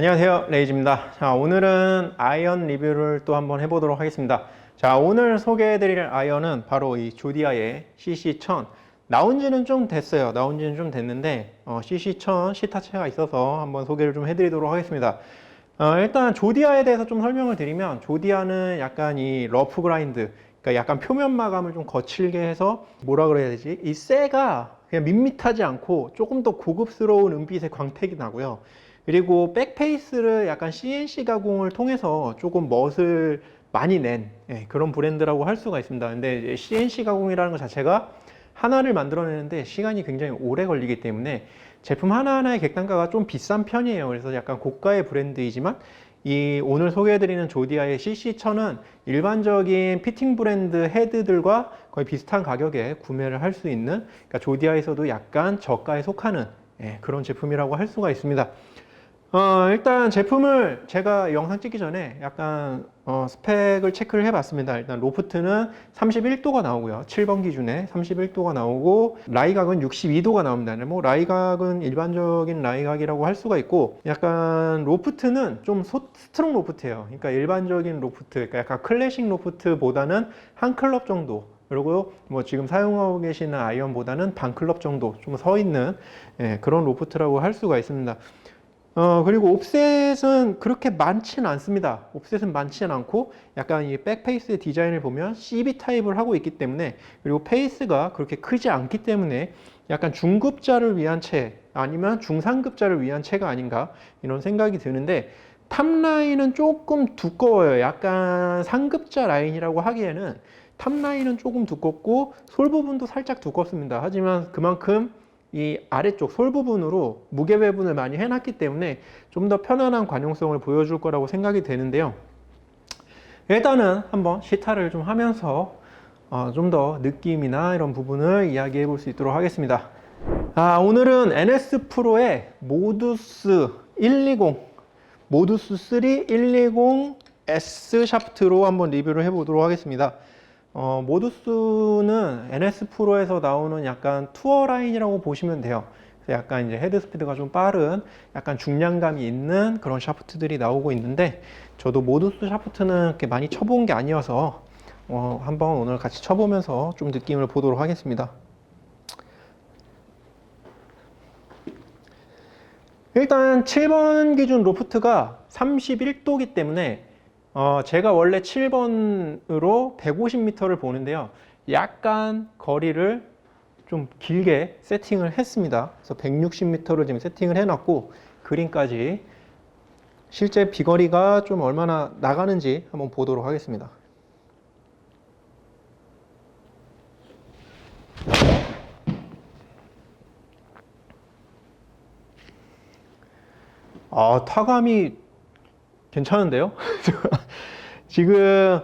안녕하세요. 레이즈입니다. 자 오늘은 아이언 리뷰를 또 한번 해보도록 하겠습니다. 자 오늘 소개해드릴 아이언은 바로 이 조디아의 CC1000 나온 지는 좀 됐어요. 나온 지는 좀 됐는데 어, CC1000 시타체가 있어서 한번 소개를 좀 해드리도록 하겠습니다. 어, 일단 조디아에 대해서 좀 설명을 드리면 조디아는 약간 이 러프 그라인드 그러니까 약간 표면 마감을 좀 거칠게 해서 뭐라 그래야 되지? 이 쇠가 그냥 밋밋하지 않고 조금 더 고급스러운 은빛의 광택이 나고요 그리고 백페이스를 약간 CNC 가공을 통해서 조금 멋을 많이 낸 예, 그런 브랜드라고 할 수가 있습니다. 근데 CNC 가공이라는 것 자체가 하나를 만들어내는데 시간이 굉장히 오래 걸리기 때문에 제품 하나하나의 객단가가 좀 비싼 편이에요. 그래서 약간 고가의 브랜드이지만 이 오늘 소개해드리는 조디아의 CC1000은 일반적인 피팅 브랜드 헤드들과 거의 비슷한 가격에 구매를 할 수 있는 그러니까 조디아에서도 약간 저가에 속하는 예, 그런 제품이라고 할 수가 있습니다. 어, 일단 제품을 제가 영상 찍기 전에 약간 어, 스펙을 체크를 해봤습니다. 일단 로프트는 31도가 나오고요. 7번 기준에 31도가 나오고 라이각은 62도가 나옵니다. 뭐 라이각은 일반적인 라이각이라고 할 수가 있고 약간 로프트는 좀 소, 스트롱 로프트예요. 그러니까 일반적인 로프트, 그러니까 약간 클래식 로프트보다는 한 클럽 정도 그리고 뭐 지금 사용하고 계시는 아이언보다는 반 클럽 정도 좀 서 있는 예, 그런 로프트라고 할 수가 있습니다. 어, 그리고 옵셋은 그렇게 많지는 않습니다. 옵셋은 많지는 않고 약간 이 백페이스의 디자인을 보면 CB 타입을 하고 있기 때문에 그리고 페이스가 그렇게 크지 않기 때문에 약간 중급자를 위한 채 아니면 중상급자를 위한 채가 아닌가 이런 생각이 드는데 탑라인은 조금 두꺼워요. 약간 상급자 라인이라고 하기에는 탑라인은 조금 두껍고 솔 부분도 살짝 두껍습니다. 하지만 그만큼 이 아래쪽 솔 부분으로 무게 배분을 많이 해놨기 때문에 좀 더 편안한 관용성을 보여줄 거라고 생각이 되는데요. 일단은 한번 시타를 좀 하면서 어, 좀 더 느낌이나 이런 부분을 이야기해 볼 수 있도록 하겠습니다. 아, 오늘은 NS 프로의 모두스 120, 모두스 3 120 S 샤프트로 한번 리뷰를 해보도록 하겠습니다. 어, 모두스는 NS 프로에서 나오는 약간 투어 라인이라고 보시면 돼요. 그래서 약간 이제 헤드 스피드가 좀 빠른, 약간 중량감이 있는 그런 샤프트들이 나오고 있는데, 저도 모두스 샤프트는 이렇게 많이 쳐본 게 아니어서, 어, 한번 오늘 같이 쳐보면서 좀 느낌을 보도록 하겠습니다. 일단 7번 기준 로프트가 31도기 때문에 어, 제가 원래 7번으로 150m를 보는데요. 약간 거리를 좀 길게 세팅을 했습니다. 그래서 160m를 지금 세팅을 해놨고, 그린까지 실제 비거리가 좀 얼마나 나가는지 한번 보도록 하겠습니다. 아, 타감이 괜찮은데요? 지금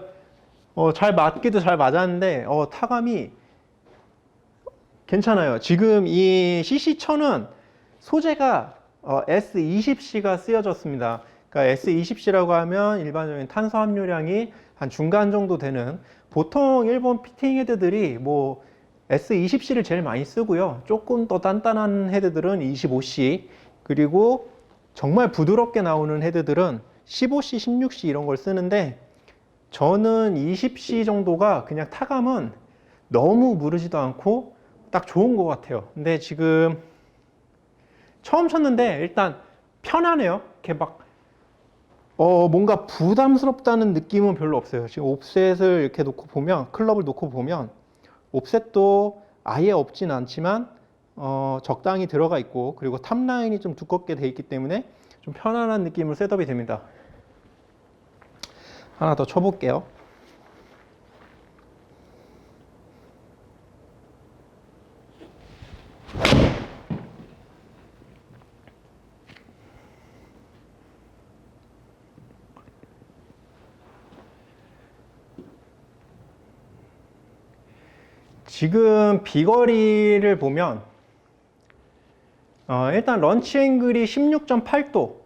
어, 잘 맞기도 잘 맞았는데 어, 타감이 괜찮아요. 지금 이 CC1000은 소재가 어, S20C가 쓰여졌습니다. 그러니까 S20C라고 하면 일반적인 탄소 함유량이 한 중간 정도 되는 보통 일본 피팅 헤드들이 뭐 S20C를 제일 많이 쓰고요. 조금 더 단단한 헤드들은 25C 그리고 정말 부드럽게 나오는 헤드들은 15C, 16C 이런 걸 쓰는데 저는 20C 정도가 그냥 타감은 너무 무르지도 않고 딱 좋은 것 같아요. 근데 지금 처음 쳤는데 일단 편하네요. 이렇게 막 어, 뭔가 부담스럽다는 느낌은 별로 없어요. 지금 옵셋을 이렇게 놓고 보면, 클럽을 놓고 보면, 옵셋도 아예 없진 않지만, 어, 적당히 들어가 있고, 그리고 탑라인이 좀 두껍게 돼 있기 때문에 좀 편안한 느낌으로 셋업이 됩니다. 하나 더 쳐볼게요. 지금 비거리를 보면 어, 일단 런치 앵글이 16.8도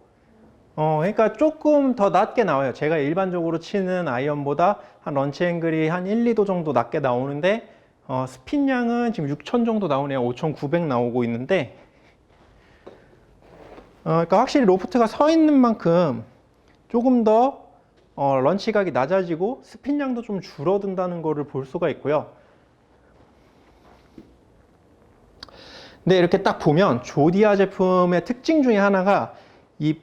어, 그러니까 조금 더 낮게 나와요. 제가 일반적으로 치는 아이언보다 한 런치 앵글이 한 1, 2도 정도 낮게 나오는데 어, 스핀량은 지금 6,000 정도 나오네요. 5,900 나오고 있는데 그러니까 확실히 로프트가 서 있는 만큼 조금 더 어, 런치 각이 낮아지고 스핀량도 좀 줄어든다는 것을 볼 수가 있고요. 근데 이렇게 딱 보면 조디아 제품의 특징 중에 하나가 이,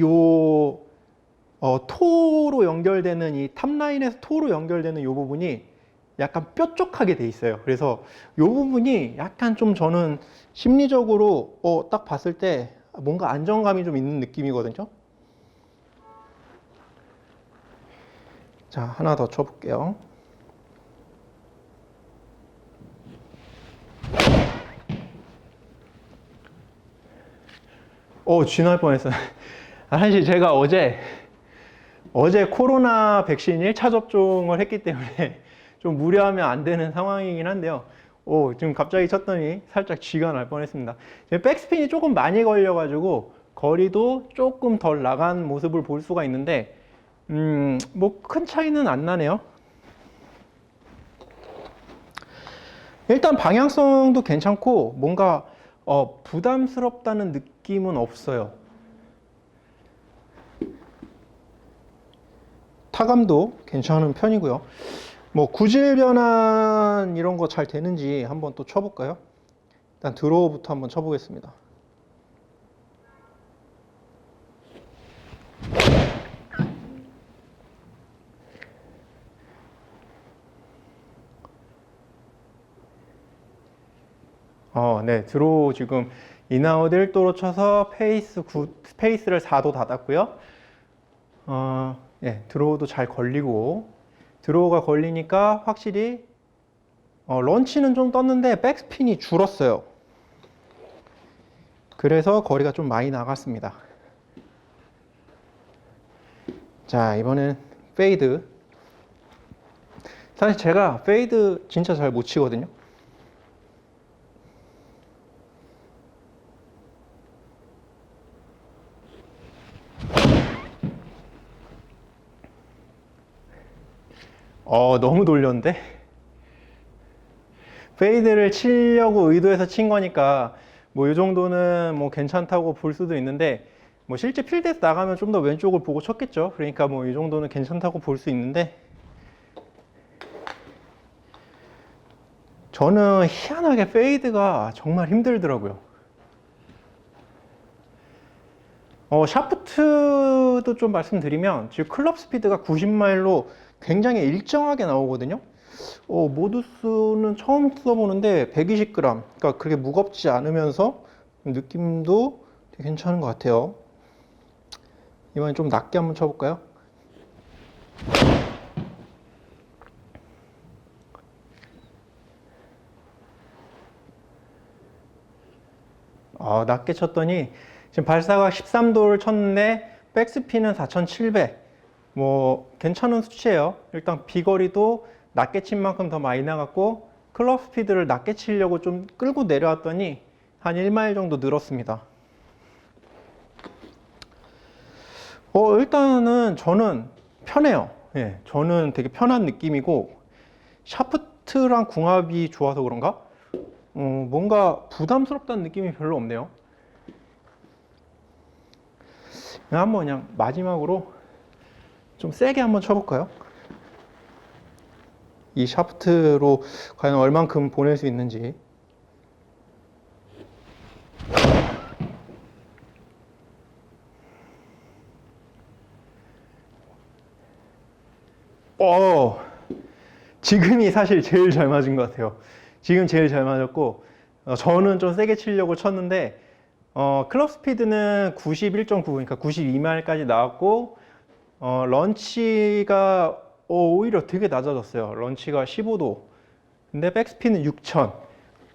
요, 어, 토로 연결되는 이 탑라인에서 토로 연결되는 이 부분이 약간 뾰족하게 돼 있어요. 그래서 이 부분이 약간 좀 저는 심리적으로 어, 딱 봤을 때 뭔가 안정감이 좀 있는 느낌이거든요. 자, 하나 더 쳐볼게요. 오, 쥐날 뻔했어요. 아, 사실 제가 어제, 어제 코로나 백신 1차 접종을 했기 때문에 좀 무리하면 안 되는 상황이긴 한데요. 오, 지금 갑자기 쳤더니 살짝 쥐가 날 뻔했습니다. 백스핀이 조금 많이 걸려가지고 거리도 조금 덜 나간 모습을 볼 수가 있는데, 음, 뭐 큰 차이는 안 나네요. 일단 방향성도 괜찮고 뭔가 어, 부담스럽다는 느낌은 없어요. 타감도 괜찮은 편이고요. 뭐 구질 변환 이런 거 잘 되는지 한번 또 쳐볼까요? 일단 드로우부터 한번 쳐보겠습니다. 어, 네. 드로우 지금 인아웃 1도로 쳐서 페이스 9, 페이스를 4도 닫았고요. 어, 예, 드로우도 잘 걸리고 드로우가 걸리니까 확실히 어, 런치는 좀 떴는데 백스핀이 줄었어요. 그래서 거리가 좀 많이 나갔습니다. 자, 이번엔 페이드. 사실 제가 페이드 진짜 잘 못 치거든요. 어, 너무 돌렸는데? 페이드를 치려고 의도해서 친 거니까 뭐 이 정도는 뭐 괜찮다고 볼 수도 있는데 뭐 실제 필드에서 나가면 좀 더 왼쪽을 보고 쳤겠죠. 그러니까 뭐 이 정도는 괜찮다고 볼 수 있는데 저는 희한하게 페이드가 정말 힘들더라고요. 어, 샤프트도 좀 말씀드리면 지금 클럽 스피드가 90마일로 굉장히 일정하게 나오거든요. 어, 모드스는 처음 써보는데 120g, 그러니까 그렇게 무겁지 않으면서 느낌도 되게 괜찮은 것 같아요. 이번에 좀 낮게 한번 쳐볼까요? 어, 낮게 쳤더니 지금 발사각 13도를 쳤는데 백스핀은 4,700. 뭐 괜찮은 수치예요. 일단 비거리도 낮게 친 만큼 더 많이 나갔고 클럽 스피드를 낮게 치려고 좀 끌고 내려왔더니 한 1마일 정도 늘었습니다. 어, 일단은 저는 편해요. 예, 저는 되게 편한 느낌이고 샤프트랑 궁합이 좋아서 그런가? 어, 뭔가 부담스럽다는 느낌이 별로 없네요. 그냥 한번 그냥 마지막으로 좀 세게 한번 쳐볼까요? 이 샤프트로 과연 얼만큼 보낼 수 있는지. 어, 지금이 사실 제일 잘 맞은 것 같아요. 지금 제일 잘 맞았고, 어, 저는 좀 세게 치려고 쳤는데, 어, 클럽 스피드는 91.9, 그러니까 92마일까지 나왔고, 어, 런치가 어, 오히려 되게 낮아졌어요. 런치가 15도. 근데 백스핀은 6000.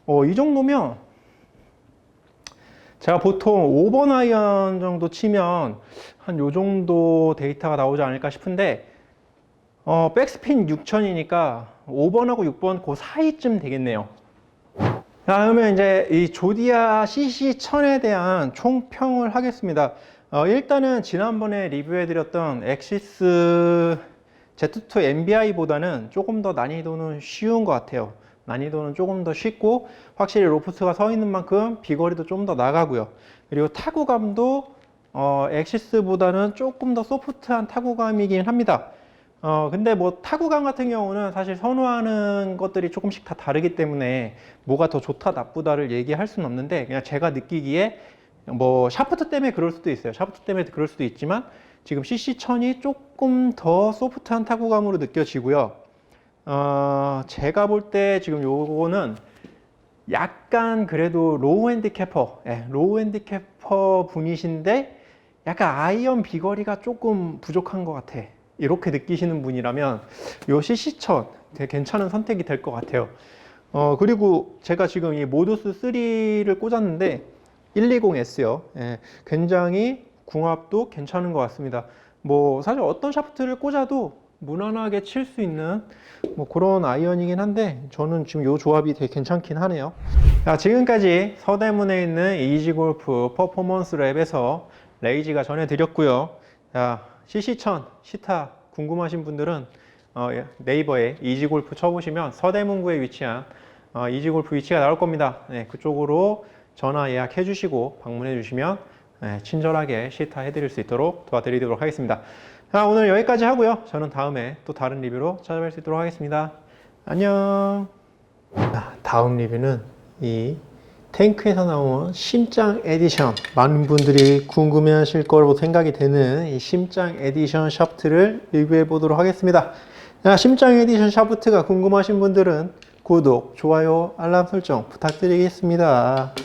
어, 이 정도면 제가 보통 5번 아이언 정도 치면 한 요 정도 데이터가 나오지 않을까 싶은데 어, 백스핀 6000이니까 5번하고 6번 그 사이쯤 되겠네요. 자, 그러면 이제 이 조디아 CC1000에 대한 총평을 하겠습니다. 어, 일단은 지난번에 리뷰해드렸던 엑시스 Z2 MBI보다는 조금 더 난이도는 쉬운 것 같아요. 난이도는 조금 더 쉽고 확실히 로프트가 서 있는 만큼 비거리도 좀 더 나가고요. 그리고 타구감도 어, 엑시스보다는 조금 더 소프트한 타구감이긴 합니다. 어, 근데 뭐 타구감 같은 경우는 사실 선호하는 것들이 조금씩 다 다르기 때문에 뭐가 더 좋다 나쁘다를 얘기할 수는 없는데 그냥 제가 느끼기에 뭐 샤프트 때문에 그럴 수도 있어요. 샤프트 때문에 그럴 수도 있지만 지금 CC1000이 조금 더 소프트한 타구감으로 느껴지고요. 어, 제가 볼 때 지금 요거는 약간 그래도 로우 핸디캐퍼, 예, 로우 핸디캐퍼 분이신데 약간 아이언 비거리가 조금 부족한 것 같아. 이렇게 느끼시는 분이라면 요 CC1000 되게 괜찮은 선택이 될 것 같아요. 어, 그리고 제가 지금 이 모두스 3를 꽂았는데 120S요. 예, 굉장히 궁합도 괜찮은 것 같습니다. 뭐 사실 어떤 샤프트를 꽂아도 무난하게 칠 수 있는 뭐 그런 아이언이긴 한데 저는 지금 요 조합이 되게 괜찮긴 하네요. 자, 지금까지 서대문에 있는 이지골프 퍼포먼스 랩에서 레이지가 전해드렸고요. 자, CC1000 시타 궁금하신 분들은 어, 예, 네이버에 이지골프 쳐보시면 서대문구에 위치한 어, 이지골프 위치가 나올 겁니다. 네, 그쪽으로 전화 예약해 주시고 방문해 주시면 네, 친절하게 시타 해 드릴 수 있도록 도와드리도록 하겠습니다. 자, 오늘 여기까지 하고요. 저는 다음에 또 다른 리뷰로 찾아뵐 수 있도록 하겠습니다. 안녕. 자, 다음 리뷰는 이 탱크에서 나온 심장 에디션 많은 분들이 궁금해하실 거라고 생각이 되는 이 심장 에디션 샤프트를 리뷰해 보도록 하겠습니다. 자, 심장 에디션 샤프트가 궁금하신 분들은 구독, 좋아요, 알람 설정 부탁드리겠습니다.